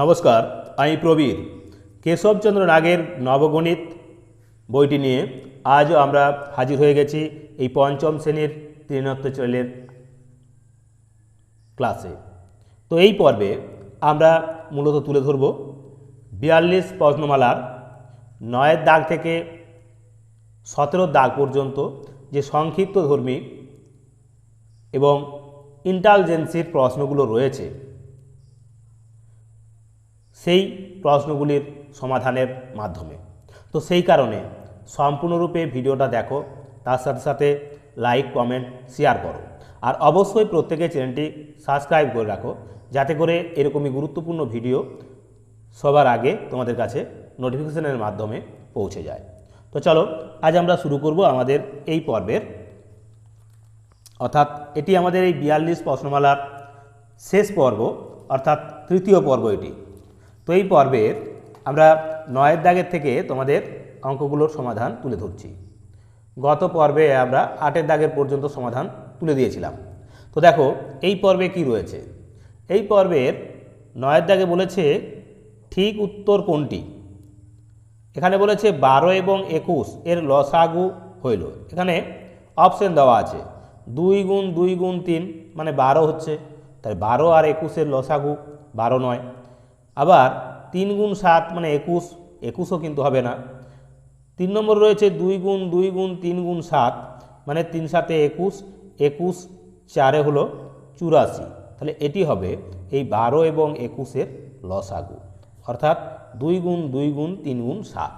নমস্কার, আমি প্রবীর। কেশবচন্দ্র নাগের নবগণিত বইটি নিয়ে আজও আমরা হাজির হয়ে গেছি এই পঞ্চম শ্রেণির তৃণত্ব চলের ক্লাসে। তো এই পর্বে আমরা মূলত তুলে ধরব বিয়াল্লিশ প্রশ্নমালার নয়ের দাগ থেকে সতেরো দাগ পর্যন্ত যে সংক্ষিপ্ত ধর্মী এবং ইন্টালিজেন্সির প্রশ্নগুলো রয়েছে। সেই প্রশ্নগুলির সমাধানের মাধ্যমে। তো সেই কারণে সম্পূর্ণরূপে ভিডিওটা দেখো, তার সাথে সাথে লাইক কমেন্ট শেয়ার করো। আর অবশ্যই প্রত্যেকে চ্যানেলটি সাবস্ক্রাইব করে রাখো, যাতে করে এরকমই গুরুত্বপূর্ণ ভিডিও সবার আগে তোমাদের কাছে নোটিফিকেশনের মাধ্যমে পৌঁছে যায়। তো চলো, আজ আমরা শুরু করব আমাদের এই পর্বের। অর্থাৎ এটি আমাদের এই বিয়াল্লিশ প্রশ্নমালার শেষ পর্ব, অর্থাৎ তৃতীয় পর্ব এটি। তো এই পর্বের আমরা নয়ের দাগের থেকে তোমাদের অঙ্কগুলোর সমাধান তুলে ধরছি। গত পর্বে আমরা আটের দাগের পর্যন্ত সমাধান তুলে দিয়েছিলাম। তো দেখো, এই পর্বে কি রয়েছে? এই পর্বের নয়ের দাগে বলেছে ঠিক উত্তর কোনটি? এখানে বলেছে বারো এবং একুশ এর লসাগু হইল। এখানে অপশন দেওয়া আছে, দুই গুণ দুই গুণ তিন মানে বারো হচ্ছে। তাই বারো আর একুশের লসাগু বারো নয়। আবার তিন গুণ সাত মানে একুশ, একুশও কিন্তু হবে না। তিন নম্বর রয়েছে দুই গুণ দুই গুণ, তিন গুণ সাত মানে তিন সাতে একুশ একুশ চারে হলো চুরাশি। তাহলে এটি হবে এই বারো এবং একুশের লসাগু অর্থাৎ দুই গুণ দুই গুণ, তিন গুণ সাত।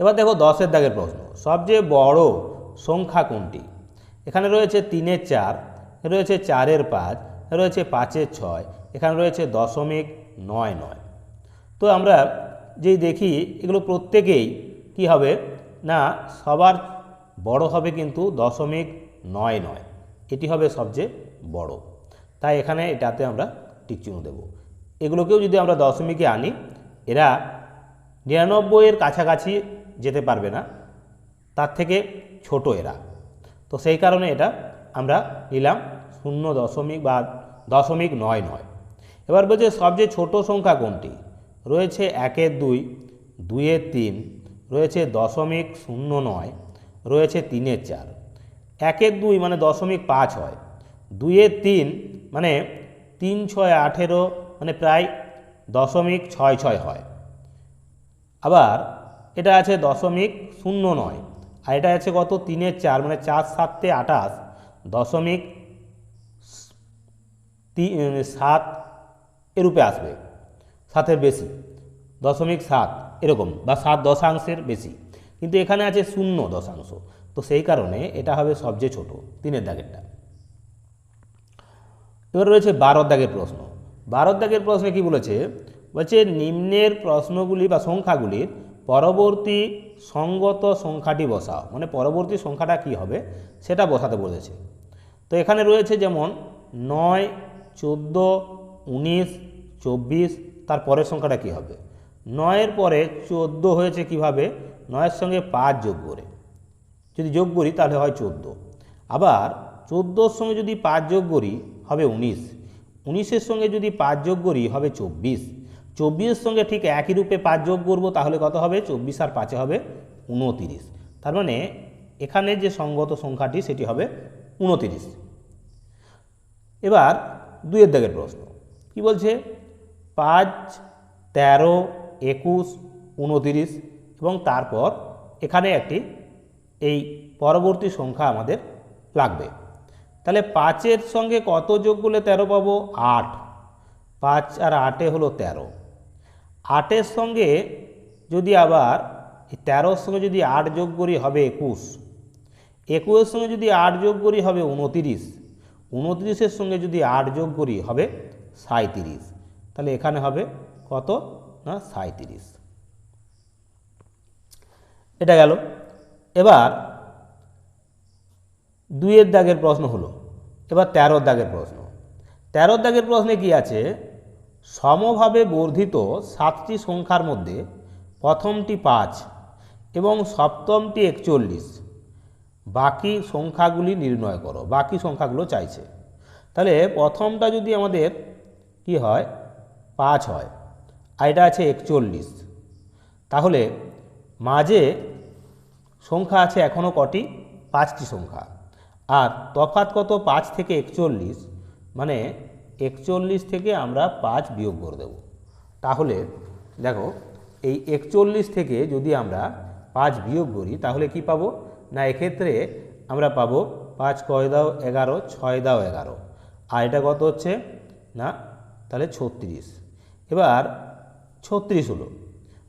এবার দেখো দশের দাগের প্রশ্ন। সবচেয়ে বড় সংখ্যা কোনটি? এখানে রয়েছে তিনের চার, রয়েছে চারের পাঁচ, রয়েছে পাঁচের ছয় এখানে রয়েছে দশমিক নয় নয়। তো আমরা যেই দেখি, এগুলো প্রত্যেকেই কি হবে? না, সবার বড় হবে কিন্তু দশমিক নয় নয়। এটি হবে সবচেয়ে বড়। তাই এখানে এটাতে আমরা টিকচিহ্ন দেব। এগুলোকেও যদি আমরা দশমিকে আনি, এরা নিরানব্বইয়ের কাছাকাছি যেতে পারবে না। তার থেকে ছোট এরা। তো সেই কারণে এটা আমরা নিলাম শূন্য দশমিক বা দশমিক নয় নয়। এবার বলছে সবচেয়ে ছোট সংখ্যা কোনটি? রয়েছে একের দুই দুইয়ের তিন, রয়েছে দশমিক শূন্য নয়, রয়েছে তিনের চার। একের দুই মানে দশমিক পাঁচ হয়। দুইয়ের তিন মানে তিন ছয় আঠেরো মানে প্রায় দশমিক ছয় ছয় হয়। আবার এটা আছে দশমিক শূন্য নয়, আর এটা আছে কত? তিনের চার মানে চার সাতে আঠাশ, দশমিক সাত এরূপে আসবে। সাতের বেশি, দশমিক সাত, এরকম, বা সাত দশাংশের বেশি। কিন্তু এখানে আছে শূন্য দশাংশ। তো সেই কারণে এটা হবে সবচেয়ে ছোট, তিনের দাগেরটা। এবার রয়েছে বারোর দাগের প্রশ্ন। বারো দাগের প্রশ্নে কি বলেছে? বলছে নিম্নের প্রশ্নগুলি বা সংখ্যাগুলির পরবর্তী সঙ্গত সংখ্যাটি বসাও। মানে পরবর্তী সংখ্যাটা কি হবে? সেটা বসাতে বলেছে। তো এখানে রয়েছে যেমন নয়, চোদ্দ, উনিশ চব্বিশ, তার পরের সংখ্যাটা কী হবে? নয়ের পরে চোদ্দ হয়েছে কীভাবে? নয়ের সঙ্গে পাঁচ যোগ করে। যদি যোগ করি, তাহলে হয় চোদ্দ। আবার চোদ্দোর সঙ্গে যদি পাঁচ যোগ করি, হবে উনিশ। উনিশের সঙ্গে যদি পাঁচ যোগ করি, হবে চব্বিশ। চব্বিশের সঙ্গে ঠিক একই রূপে পাঁচ যোগ করব, তাহলে কত হবে? চব্বিশ আর পাঁচে হবে উনতিরিশ। তার মানে এখানে যে সঙ্গত সংখ্যাটি, সেটি হবে উনতিরিশ। এবার দুইয়ের দাগের প্রশ্ন। কি বলছে? পাঁচ, তেরো, একুশ, উনতিরিশ এবং তারপর এখানে একটি এই পরবর্তী সংখ্যা আমাদের লাগবে। তাহলে পাঁচের সঙ্গে কত যোগ করলে তেরো পাবো? আট। পাঁচ আর আটে হলো তেরো। আটের সঙ্গে যদি আবার এই তেরোর সঙ্গে যদি আট যোগ করি হবে একুশ। একুশের সঙ্গে যদি আট যোগ করি হবে উনতিরিশ। উনত্রিশের সঙ্গে যদি আট যোগ করি হবে সাঁত্রিশ তাহলে এখানে হবে কত? না সাঁত্রিশ এটা গেল। এবার দুইয়ের দাগের প্রশ্ন হলো, এবার তেরোর দাগের প্রশ্ন। তেরোর দাগের প্রশ্নে কি আছে? সমভাবে বর্ধিত সাতটি সংখ্যার মধ্যে প্রথমটি পাঁচ এবং সপ্তমটি একচল্লিশ। বাকি সংখ্যাগুলি নির্ণয় করো, বাকি সংখ্যাগুলো চাইছে। তাহলে প্রথমটা যদি আমাদের কি হয়? পাঁচ হয়, আর এটা আছে একচল্লিশ। তাহলে মাঝে সংখ্যা আছে এখনও কটি? পাঁচটি সংখ্যা। আর তফাৎ কত? পাঁচ থেকে একচল্লিশ। মানে একচল্লিশ থেকে আমরা পাঁচ বিয়োগ করে দেব। তাহলে দেখো, এই একচল্লিশ থেকে যদি আমরা পাঁচ বিয়োগ করি, তাহলে কি পাবো? না, এক্ষেত্রে আমরা পাবো পাঁচ কয় দাও এগারো, ছয় দাও এগারো। আর এটা কত হচ্ছে? না, তাহলে ছত্রিশ। এবার ছত্রিশ হলো।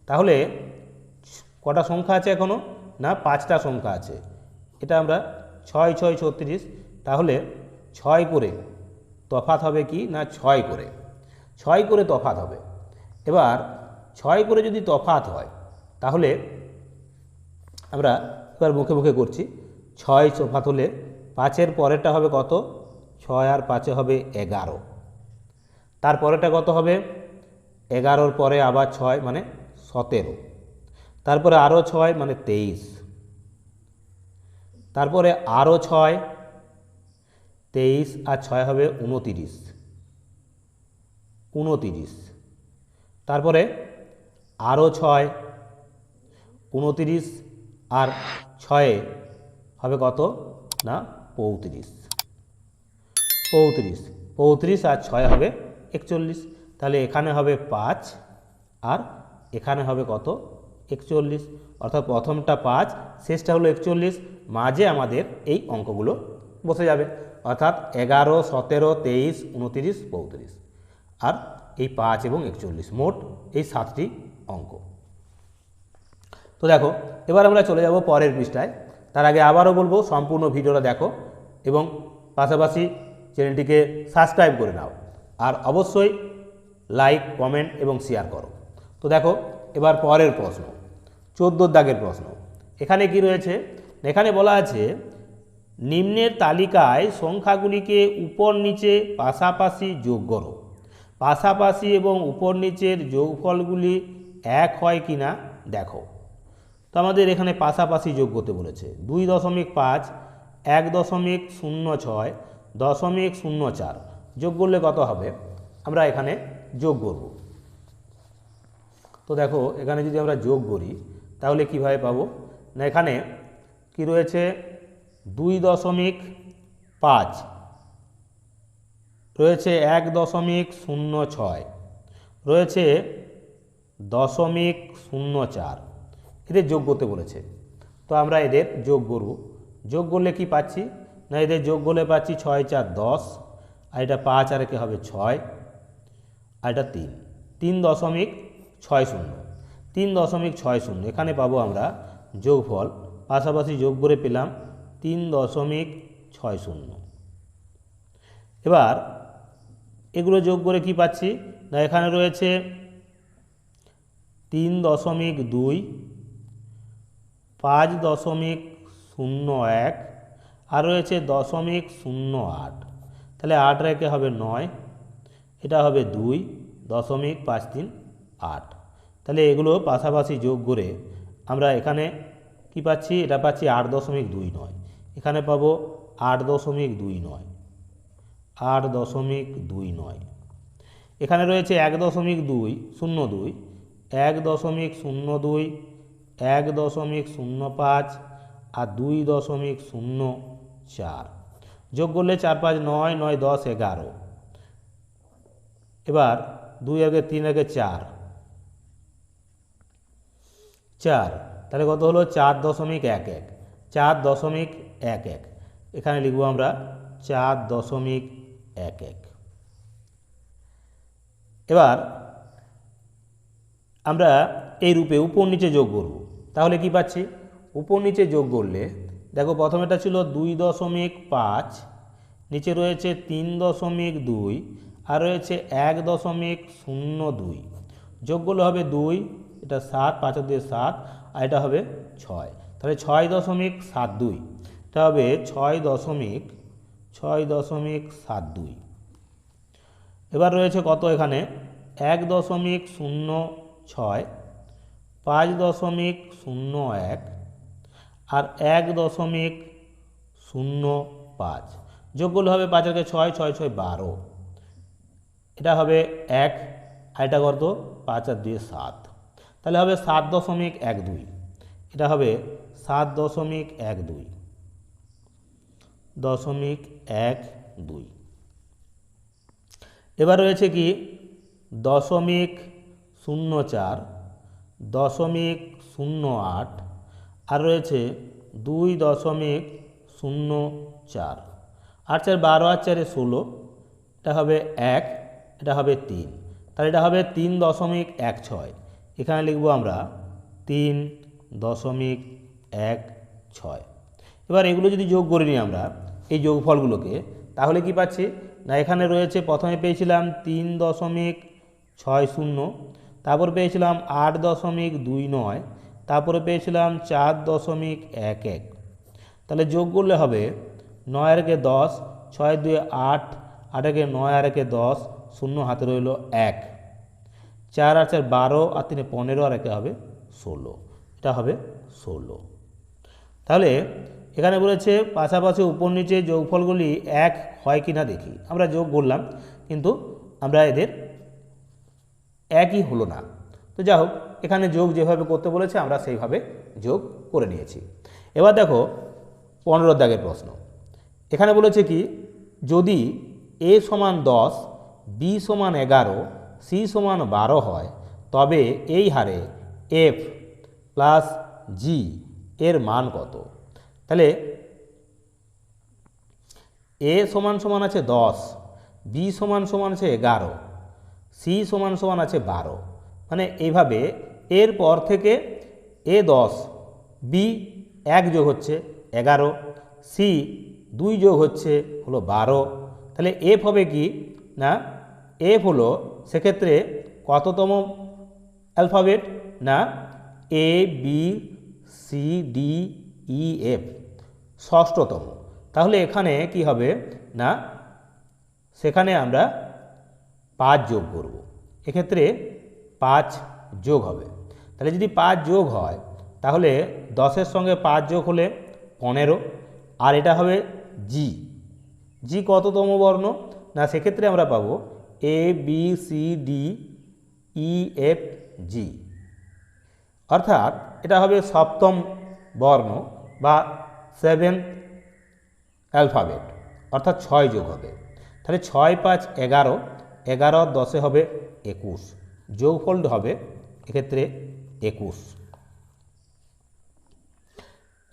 তাহলে কটা সংখ্যা আছে এখনও না, পাঁচটা সংখ্যা আছে। এটা আমরা ছয় ছয়, ছত্রিশ, তাহলে ছয় করে তফাত হবে কি? না, ছয় করে। ছয় করে তফাত হবে। এবার ছয় করে যদি তফাত হয়, তাহলে আমরা এবার মুখে মুখে করছি। ছয় তফাত হলে পাঁচের পরেরটা হবে কত? ছয় আর পাঁচে হবে এগারো। তারপরেটা কত হবে? এগারোর পরে আবার ছয় মানে সতেরো। তারপরে আরও ছয় মানে তেইশ। তারপরে আরও ছয়, তেইশ, আর ছয় হবে উনতিরিশ। উনতিরিশ। তারপরে আরও ছয়, উনতিরিশ, আর ছয়ে হবে কত? না, পঁয়ত্রিশ। পঁয়ত্রিশ। পঁয়ত্রিশ আর ছয় হবে একচল্লিশ। তাহলে এখানে হবে পাঁচ আর এখানে হবে কত? একচল্লিশ। অর্থাৎ প্রথমটা পাঁচ, শেষটা হলো একচল্লিশ। মাঝে আমাদের এই অঙ্কগুলো বসে যাবে। অর্থাৎ এগারো, সতেরো, তেইশ, উনতিরিশ, পঁয়ত্রিশ। আর এই পাঁচ এবং একচল্লিশ মোট এই সাতটি অঙ্ক। তো দেখো, এবার আমরা চলে যাব পরের পৃষ্ঠায়। তার আগে আবারও বলব, সম্পূর্ণ ভিডিওটা দেখো এবং পাশাপাশি চ্যানেলটিকে সাবস্ক্রাইব করে নাও। আর অবশ্যই লাইক, কমেন্ট এবং শেয়ার করো। তো দেখো, এবার পরের প্রশ্ন চোদ্দোর দাগের প্রশ্ন। এখানে কি রয়েছে? এখানে বলা আছে, নিম্নের তালিকায় সংখ্যাগুলিকে উপর নিচে পাশাপাশি যোগ করো। পাশাপাশি এবং উপর নিচের যোগফলগুলি এক হয় কি না দেখো। তো আমাদের এখানে পাশাপাশি যোগ করতে বলেছে, দুই দশমিক পাঁচ, এক দশমিক শূন্য ছয়, দশমিক শূন্য চার। যোগ করলে কত হবে? আমরা এখানে যোগ করব। তো দেখো, এখানে যদি আমরা যোগ করি, তাহলে কীভাবে পাবো? না, এখানে কি রয়েছে? দুই দশমিক পাঁচ। রয়েছে এক দশমিক শূন্য ছয়। রয়েছে দশমিক শূন্য চার। এদের যোগ করতে বলেছে। তো আমরা এদের যোগ করব। যোগ করলে কি পাচ্ছি? না, এদের যোগ করলে পাচ্ছি ছয় চার দশ, আর এটা পাঁচ আর একে হবে ছয়। আর এটা তিন। তিন দশমিক ছয় শূন্য। তিন দশমিক ছয় শূন্য। এখানে পাবো আমরা যোগফল। পাশাপাশি যোগ করে পেলাম তিন দশমিক ছয় শূন্য। এবার এগুলো যোগ করে কি পাচ্ছি? না, এখানে রয়েছে তিন দশমিক দুই, পাঁচ দশমিক শূন্য এক, আর রয়েছে দশমিক শূন্য আট। তাহলে আট রেখে হবে নয়। এটা হবে দুই দশমিক পাঁচ তিন আট। তাহলে এগুলো পাশাপাশি যোগ করে আমরা এখানে কি পাচ্ছি? এটা পাচ্ছি আট দশমিক দুই নয়। এখানে পাবো আট দশমিক দুই নয়। আট দশমিক দুই নয়। এখানে রয়েছে এক দশমিক দুই শূন্য দুই। এক দশমিক শূন্য দুই, এক দশমিক শূন্য পাঁচ আর দুই দশমিক শূন্য চার। যোগ করলে চার পাঁচ নয় নয় দশ এগারো। এবার দুই আগে তিন আগে চার। চার, তাহলে কত হলো? চার দশমিক এক এক। চার দশমিক এক এক। এখানে লিখব আমরা চার দশমিক এক এক। এবার আমরা এই রূপে উপর নিচে যোগ করব। তাহলে কি পাচ্ছি? উপর নিচে যোগ করলে, দেখো প্রথমেটা ছিল দুই দশমিক পাঁচ, নিচে রয়েছে তিন দশমিক দুই আর রয়েছে এক দশমিক শূন্য দুই। যোগ করলে হবে দুই, এটা সাত, পাঁচ দিয়ে সাত, আর এটা হবে ছয়। তাহলে ছয় দশমিক সাত দুই, এটা হবে ছয় দশমিক ছয় দশমিক সাত দুই। এবার রয়েছে কত এখানে? এক দশমিক শূন্য ছয়, পাঁচ দশমিক শূন্য এক, আর এক দশমিক শূন্য পাঁচ। যোগ করলে হবে পাঁচেরকে ছয় ছয় ছয়, বারো। এটা হবে এক, আর এটা পাঁচ আর দুই সাত। তাহলে হবে সাত দশমিক এক দুই। এটা হবে সাত দশমিক এক দুই। দশমিক এক দুই। এবার রয়েছে কি? দশমিক শূন্য চার, দশমিক শূন্য আট, আর রয়েছে দুই দশমিক শূন্য চার। আট চার বারো আর চারে ষোলো। এটা হবে এক এটা হবে তিন। তাহলে এটা হবে তিন দশমিক এক ছয়। এখানে লিখব আমরা তিন দশমিক এক ছয়। এবার এগুলো যদি যোগ করে নিই আমরা, এই যোগফলগুলোকে, তাহলে কি পাচ্ছি? না, এখানে রয়েছে, প্রথমে পেয়েছিলাম তিন দশমিক ছয় শূন্য, তারপর পেয়েছিলাম আট দশমিক দুই নয়, তারপরে পেয়েছিলাম চার দশমিক এক এক। তাহলে যোগ করলে হবে নয় আর একে দশ, ছয় দুই আট আট একে নয় আর একে দশ শূন্য হাতে রইল এক। চার আর চার বারো আর তিনে পনেরো আর একে হবে ষোলো। এটা হবে ষোলো। তাহলে এখানে বলেছে পাশাপাশি উপর নিচে যোগফলগুলি এক হয় কি না দেখি। আমরা যোগ করলাম, কিন্তু আমরা এদের একই হলো না। তো যাই হোক, এখানে যোগ যেভাবে করতে বলেছে, আমরা সেইভাবে যোগ করে নিয়েছি। এবার দেখো পনেরো দাগের প্রশ্ন। এখানে বলেছে কি, যদি এ সমান দশ বি সমান এগারো সি সমান বারো হয়, তবে এই হারে এফ প্লাস জি এর মান কত? তাহলে এ সমান সমান আছে দশ বি সমান সমান আছে এগারো সি সমান সমান আছে বারো। মানে এইভাবে এর পর থেকে এ দশ বি এক যোগ হচ্ছে এগারো সি দুই যোগ হচ্ছে হলো বারো। তাহলে এফ হবে কি? না এফ হলো সেক্ষেত্রে কততম অ্যালফাবেট না A B C D E F ষষ্ঠতম। তাহলে এখানে কি হবে না? সেখানে আমরা পাঁচ যোগ করব। এক্ষেত্রে পাঁচ যোগ হবে। তাহলে যদি পাঁচ যোগ হয়, তাহলে দশের সঙ্গে পাঁচ যোগ হলে পনেরো। আর এটা হবে জি জি কততম বর্ণ? না, সেক্ষেত্রে আমরা পাবো A B C D E F G অর্থাৎ এটা হবে সপ্তম বর্ণ বা সেভেন অ্যালফাবেট অর্থাৎ ছয় যোগ হবে। তাহলে ছয় পাঁচ এগারো এগারো দশে হবে একুশ, যোগফল হবে এক্ষেত্রে একুশ।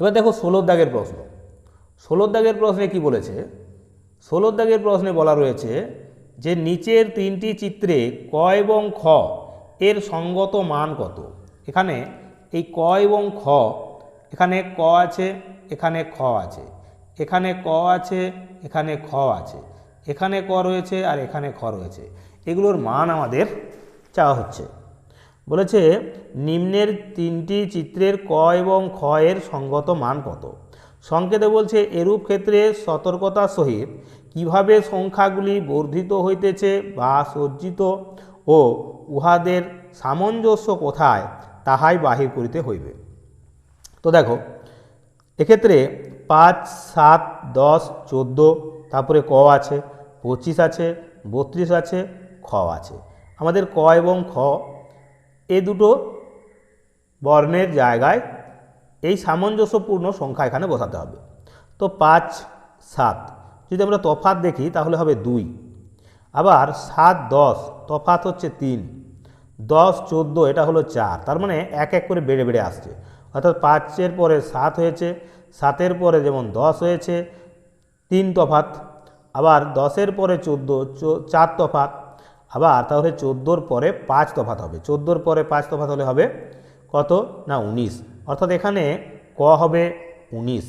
এবার দেখো ষোলোর দাগের প্রশ্ন। ষোলোর দাগের প্রশ্নে কি বলেছে? ষোলোর দাগের প্রশ্নে বলা রয়েছে যে নিচের তিনটি চিত্রে ক এবং খ এর সঙ্গত মান কত? এখানে এই ক এবং খ, এখানে ক আছে, এখানে খ আছে। এখানে ক আছে, এখানে খ আছে। এখানে ক রয়েছে আর এখানে খ রয়েছে। এগুলোর মান আমাদের চাওয়া হচ্ছে। বলেছে, নিম্নের তিনটি চিত্রের ক এবং খ এর সঙ্গত মান কত? সংকেতে বলছে, এরূপ ক্ষেত্রে সতর্কতা সহিত কীভাবে সংখ্যাগুলি বর্ধিত হইতেছে বা সজ্জিত ও উহাদের সামঞ্জস্য কোথায়, তাহাই বাহির করিতে হইবে। তো দেখো, এক্ষেত্রে পাঁচ, সাত, দশ, চোদ্দ, তারপরে ক আছে, পঁচিশ আছে, বত্রিশ আছে, খ আছে। আমাদের ক এবং খ, এ দুটো বর্ণের জায়গায় এই সামঞ্জস্যপূর্ণ সংখ্যা এখানে বসাতে হবে। তো পাঁচ, সাত যদি আমরা তফাত দেখি, তাহলে হবে দুই। আবার সাত, দশ, তফাত হচ্ছে তিন। দশ, চোদ্দ, এটা হলো চার। তার মানে এক এক করে বেড়ে বেড়ে আসছে। অর্থাৎ পাঁচের পরে সাত হয়েছে, সাতের পরে যেমন দশ হয়েছে, তিন তফাত। আবার দশের পরে চোদ্দ চার তফাত। আবার তাহলে চোদ্দোর পরে পাঁচ তফাত হবে। চোদ্দোর পরে পাঁচ তফাত হলে হবে কত? না, উনিশ। অর্থাৎ এখানে ক হবে উনিশ।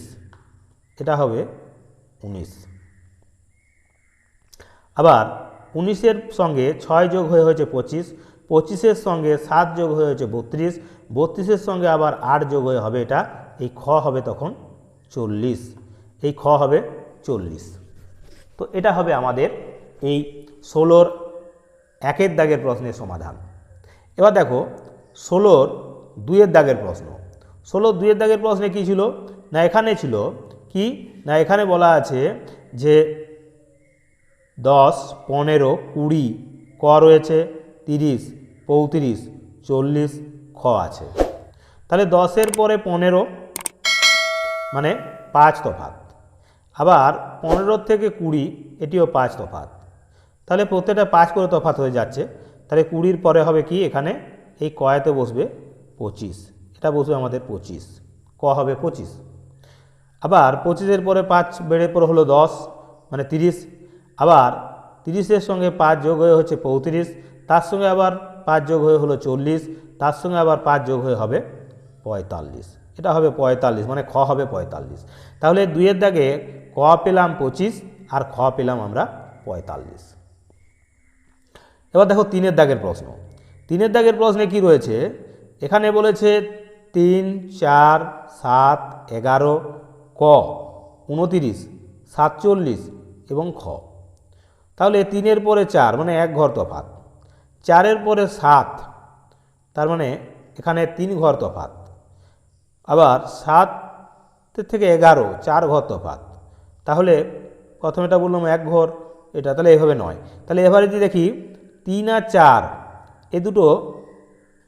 এটা হবে উনিশ। আবার উনিশের সঙ্গে ছয় যোগ হয়ে হয়েছে পঁচিশ, পঁচিশের সঙ্গে সাত যোগ হয়ে হয়েছে বত্রিশ, বত্রিশের সঙ্গে আবার আট যোগ হয়ে হবে এটা, এই খ হবে তখন চল্লিশ, এই খ হবে চল্লিশ। তো এটা হবে আমাদের এই ষোলোর একের দাগের প্রশ্নের সমাধান। এবার দেখো, ষোলোর দুইয়ের দাগের প্রশ্ন। ষোলোর দুইয়ের দাগের প্রশ্নে কী ছিল? না এখানে ছিল। কি? না এখানে বলা আছে যে দশ, পনেরো, কুড়ি, ক রয়েছে, তিরিশ, পঁয়ত্রিশ, চল্লিশ, খ আছে। তাহলে দশের পরে পনেরো মানে পাঁচ তফাত আবার পনেরোর থেকে কুড়ি, এটিও পাঁচ তফাত তাহলে প্রত্যেকটা পাঁচ করে তফাত হয়ে যাচ্ছে। তাহলে কুড়ির পরে হবে কি? এখানে এই কয়াতে বসবে পঁচিশ। এটা বসবে আমাদের পঁচিশ। ক হবে পঁচিশ। আবার পঁচিশের পরে পাঁচ বেড়ে পরে হলো দশ মানে তিরিশ আবার তিরিশের সঙ্গে পাঁচ যোগ হয়ে হচ্ছে পঁয়ত্রিশ, তার সঙ্গে আবার পাঁচ যোগ হয়ে হলো চল্লিশ, তার সঙ্গে আবার পাঁচ যোগ হয়ে হবে পঁয়তাল্লিশ। এটা হবে পঁয়তাল্লিশ মানে খ হবে পঁয়তাল্লিশ। তাহলে দুইয়ের দাগে ক পেলাম পঁচিশ আর খ পেলাম আমরা পঁয়তাল্লিশ। এবার দেখো তিনের দাগের প্রশ্ন। তিনের দাগের প্রশ্নে কি রয়েছে? এখানে বলেছে তিন, চার, সাত, এগারো, ক, উনতিরিশ, সাতচল্লিশ এবং খ। তাহলে তিনের পরে চার মানে এক ঘর তফাত চারের পরে সাত, তার মানে এখানে তিন ঘর তফাত আবার সাত থেকে এগারো, চার ঘর তফাত তাহলে প্রথমে এটা বললাম এক ঘর, এটা তাহলে এভাবে নয়। তাহলে এবারে যদি দেখি তিন আর চার, এ দুটো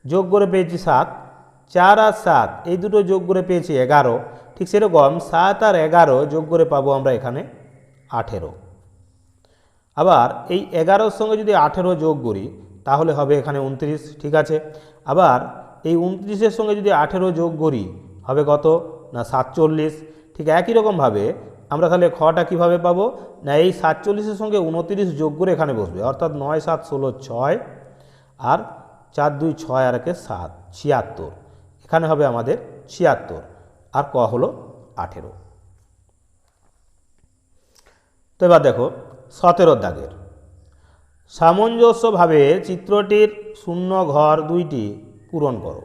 যোগ করে পেয়েছি সাত, চার আর সাত, এই দুটো যোগ করে পেয়েছি এগারো। ঠিক সেরকম সাত আর এগারো যোগ করে পাবো আমরা এখানে আঠেরো। আবার এই এগারোর সঙ্গে যদি আঠেরো যোগ করি, তাহলে হবে এখানে উনত্রিশ, ঠিক আছে? আবার এই উনত্রিশের সঙ্গে যদি আঠেরো যোগ করি, হবে কত? না, সাতচল্লিশ। ঠিক একই রকমভাবে আমরা তাহলে খটা কীভাবে পাবো? না, এই সাতচল্লিশের সঙ্গে উনত্রিশ যোগ করে এখানে বসবে, অর্থাৎ নয়, সাত, ষোলো, ছয় আর চার, দুই, ছয় আর একে সাত, ছিয়াত্তর। এখানে হবে আমাদের ছিয়াত্তর আর ক হলো আঠেরো। তো এবার দেখো সতেরো দাগের। সামঞ্জস্যভাবে চিত্রটির শূন্য ঘর দুইটি পূরণ করো।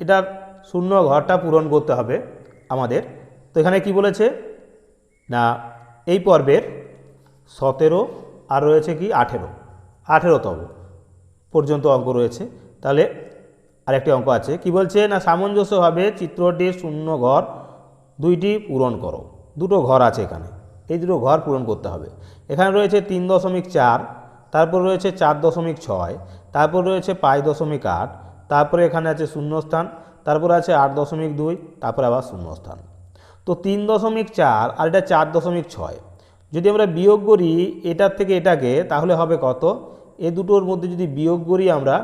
এটার শূন্য ঘরটা পূরণ করতে হবে আমাদের। তো এখানে কি বলেছে? না, এই পর্বের সতেরো আর রয়েছে কি? আঠেরো। আঠেরোতম পর্যন্ত অঙ্ক রয়েছে। তাহলে আরেকটি অঙ্ক আছে। কি বলছে? না, সামঞ্জস্যভাবে চিত্রটির শূন্য ঘর দুইটি পূরণ করো। দুটো ঘর আছে এখানে। এই দুটো ঘর পূরণ করতে হবে। এখানে রয়েছে তিন দশমিক চার, তারপর রয়েছে চার দশমিক ছয়, তারপর রয়েছে পাঁচ দশমিক আট, তারপরে এখানে আছে শূন্যস্থান, তারপর আছে আট দশমিক দুই, তারপরে আবার শূন্যস্থান। তো তিন দশমিক চার আর এটা চার দশমিক ছয়। যদি আমরা বিয়োগ করি এটার থেকে এটাকে, তাহলে হবে কত? এ দুটোর মধ্যে যদি বিয়োগ করি আমরা,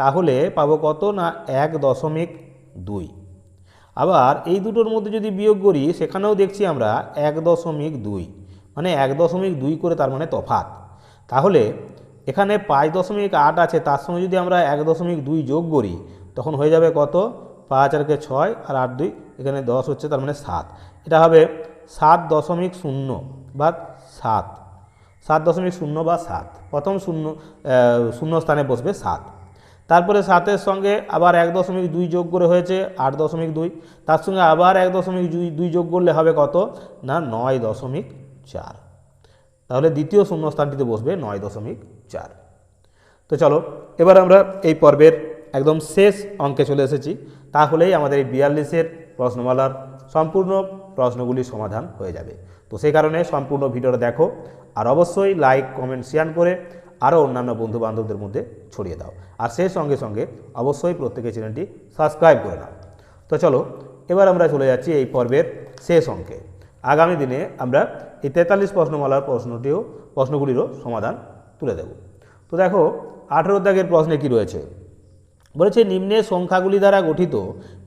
তাহলে পাবো কত না এক দশমিক দুই। আবার এই দুটোর মধ্যে যদি বিয়োগ করি, সেখানেও দেখছি আমরা এক দশমিক দুই। মানে এক দশমিক দুই করে তার মানে তফাত তাহলে এখানে পাঁচ দশমিক আট আছে, তার সঙ্গে যদি আমরা এক দশমিক দুই যোগ করি, তখন হয়ে যাবে কত? পাঁচ আরকে ছয় আর আট দুই, এখানে দশ হচ্ছে তার মানে সাত। এটা হবে সাত দশমিক শূন্য বা সাত। সাত দশমিক শূন্য বা সাত। প্রথম শূন্য শূন্য স্থানে বসবে সাত। তারপরে সাতের সঙ্গে আবার এক দশমিক দুই যোগ করে হয়েছে আট দশমিক দুই। তার সঙ্গে আবার এক দশমিক দুই যোগ করলে হবে কত? না, নয় দশমিক চার। তাহলে দ্বিতীয় শূন্যস্থানটিতে বসবে নয় দশমিক চার। তো চলো, এবার আমরা এই পর্বের একদম শেষ অঙ্কে চলে এসেছি। তাহলেই আমাদের এই বিয়াল্লিশের প্রশ্নমালার সম্পূর্ণ প্রশ্নগুলির সমাধান হয়ে যাবে। তো সেই কারণে সম্পূর্ণ ভিডিওটা দেখো, আর অবশ্যই লাইক কমেন্ট শেয়ার করে আরও অন্যান্য বন্ধু বান্ধবদের মধ্যে ছড়িয়ে দাও। আর সেই সঙ্গে সঙ্গে অবশ্যই প্রত্যেকের চ্যানেলটি সাবস্ক্রাইব করে নাও। তো চলো, এবার আমরা চলে যাচ্ছি এই পর্বের শেষ অঙ্কে। আগামী দিনে আমরা এই তেতাল্লিশ প্রশ্নমালার প্রশ্নটিও, প্রশ্নগুলিরও সমাধান তুলে দেব। তো দেখো, আঠেরো দাগের প্রশ্নে কি রয়েছে? বলেছে, নিম্নে সংখ্যাগুলি দ্বারা গঠিত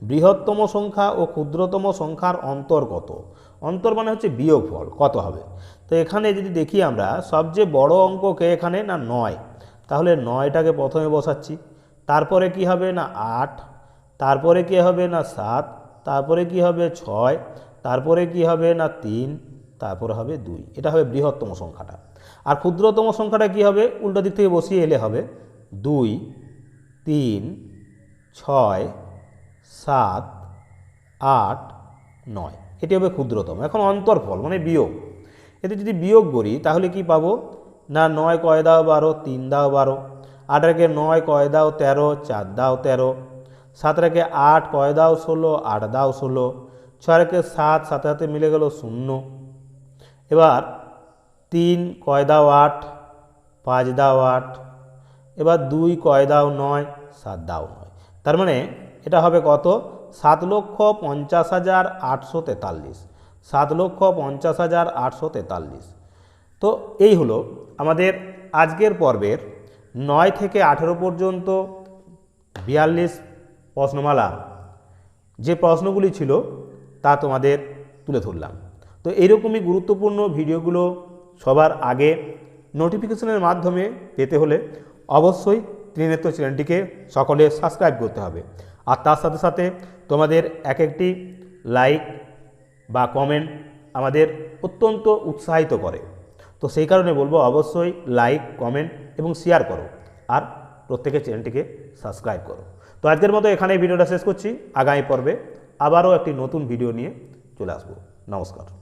বৃহত্তম সংখ্যা ও ক্ষুদ্রতম সংখ্যার অন্তর কত অন্তর মানে হচ্ছে বিয়োগফল, কত হবে? তো এখানে যদি দেখি আমরা, সবচেয়ে বড় অঙ্ককে এখানে? না, নয়। তাহলে নয়টাকে প্রথমে বসাচ্ছি। তারপরে কি হবে? না, আট। তারপরে কি হবে? না, সাত। তারপরে কি হবে? ছয়। তারপরে কি হবে? না, তিন। তারপরে হবে দুই। এটা হবে বৃহত্তম সংখ্যাটা। আর ক্ষুদ্রতম সংখ্যাটা কি হবে? উল্টো দিক থেকে বসিয়ে এলে হবে দুই, তিন, ছয়, সাত, আট, নয়। এটি হবে ক্ষুদ্রতম। এখন অন্তর্ফল মানে বিয়োগ। এতে যদি বিয়োগ করি, তাহলে কি পাবো? না, নয় কয় দাও বারো, তিন দাও বারো। আট রেখে নয় কয় দাও তেরো, চার দাও তেরো। সাত রেখে আট কয় দাও ষোলো, আট দাও ষোলো। ছয় রেখে সাত সাথে সাথে মিলে গেল শূন্য। এবার তিন কয় দাও আট, পাঁচ দাও আট। এবার দুই কয় দাও নয়, সাত দাও নয়। তার মানে এটা হবে কত? সাত লক্ষ পঞ্চাশ হাজার আটশো তেতাল্লিশ। সাত লক্ষ পঞ্চাশ হাজার আটশো তেতাল্লিশ। তো এই হলো আমাদের আজকের পর্বের নয় থেকে আঠেরো পর্যন্ত বিয়াল্লিশ প্রশ্নমালা। যে প্রশ্নগুলি ছিল তা তোমাদের তুলে ধরলাম। তো এইরকমই গুরুত্বপূর্ণ ভিডিওগুলো সবার আগে নোটিফিকেশনের মাধ্যমে পেতে হলে অবশ্যই ত্রিনেত্র চ্যানেলটিকে সকলে সাবস্ক্রাইব করতে হবে। আর তার সাথে সাথে তোমাদের এক একটি লাইক বা কমেন্ট আমাদের অত্যন্ত উৎসাহিত করে। তো সেই কারণে বলব অবশ্যই লাইক, কমেন্ট এবং শেয়ার করো আর প্রত্যেকের চ্যানেলটিকে সাবস্ক্রাইব করো। তো আজকের মতো এখানে ভিডিওটা শেষ করছি। আগামী পর্বে আবারও একটি নতুন ভিডিও নিয়ে চলে আসব। নমস্কার।